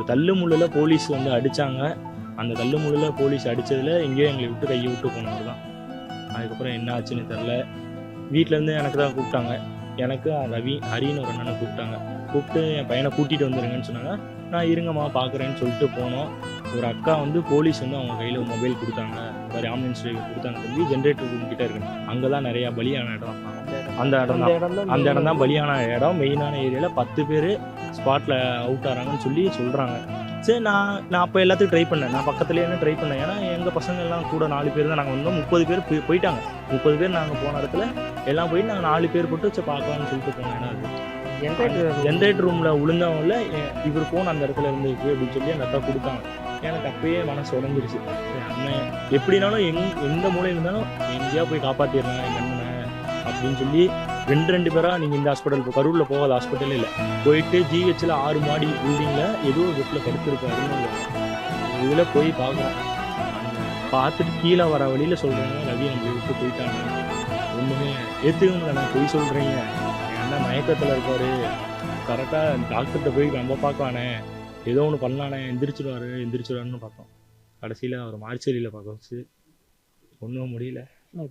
ஒரு தள்ளு முள்ளில் போலீஸ் வந்து அடித்தாங்க அந்த தள்ளு முள்ளில் போலீஸ் அடித்ததில் எங்கேயோ எங்களை விட்டு கையை விட்டு போனவர் தான். அதுக்கப்புறம் என்ன ஆச்சுன்னு தெரில வீட்டிலேருந்து எனக்கு தான் கூப்பிட்டாங்க. எனக்கு ரவி ஹரின்னு ஒரு அண்ணனை கூப்பிட்டாங்க. கூப்பிட்டு என் பையனை கூட்டிகிட்டு வந்துருங்கன்னு சொன்னாங்க. நான் இருங்கம்மா பார்க்குறேன்னு சொல்லிட்டு போனோம். ஒரு அக்கா வந்து போலீஸ் வந்து அவங்க கையில் மொபைல் கொடுத்தாங்க. ஒரு ஆம்புலன்ஸ் கொடுத்தாங்க தம்பி ஜென்ரேட்டர் ரூம் கிட்ட இருக்கு. அங்கே தான் நிறையா பலியான இடம். அந்த இடம் தான். அந்த இடம் தான் பலியான இடம். மெயினான ஏரியாவில் பத்து பேர் ஸ்பாட்டில் அவுட் ஆகிறாங்கன்னு சொல்லி சொல்கிறாங்க சரி நான் நான் அப்போ எல்லாத்துக்கும் ட்ரை பண்ணேன். நான் பக்கத்துலேயே ட்ரை பண்ணேன். ஏன்னா எங்கள் பசங்க எல்லாம் கூட நாலு பேர் தான். நாங்கள் வந்தோம். முப்பது பேர் போய் போயிட்டாங்க. முப்பது பேர் நாங்கள் போன இடத்துல எல்லாம் போயிட்டு நாங்கள் நாலு பேர் போட்டு சரி பார்க்கலாம்னு சொல்லிட்டு போனோம். ஏன்னா அது ஜென்ரேட்டர் ரூமில் விழுந்தவங்கள இவர் ஃபோன் அந்த இடத்துல இருந்துருக்கு அப்படின்னு சொல்லி அந்த அக்கா கொடுத்தாங்க. எனக்கு அப்பயே மனசு உடஞ்சிருச்சு. சரி, அண்ணன் எப்படினாலும் எங் எந்த மூலையில் இருந்தாலும் எங்கேயா போய் காப்பாற்றிடுறேன் எங்கள் அண்ணனை அப்படின்னு சொல்லி ரெண்டு ரெண்டு பேராக நீங்கள் இந்த ஹாஸ்பிட்டல் இப்போ கரூரில் போகாத ஹாஸ்பிட்டல் இல்லை. போயிட்டு ஜிஹெச்சில் ஆறு மாடி பில்டிங்கில் ஏதோ ஒரு வீட்டில் படுத்துருக்காருன்னு இதில் போய் பார்க்குறோம். பார்த்துட்டு கீழே வர வழியில் சொல்கிறாங்க ரவி நம்மளை விட்டு போயிட்டாங்க ஒன்றுமே ஏற்றுக்கணும் நான் போய் சொல்கிறீங்க என் அண்ணன் மயக்கத்தில் இருக்காரு. கரெக்டாக டாக்டர்கிட்ட போய் நம்ம பார்க்கலானே ஏதோ ஒன்று பண்ணலானே எந்திரிச்சிடுவாரு எந்திரிச்சிடுவாருன்னு பார்த்தோம். கடைசியில் அவர் மார்ச்சேரியில் பார்க்க வச்சு ஒன்றும் முடியல.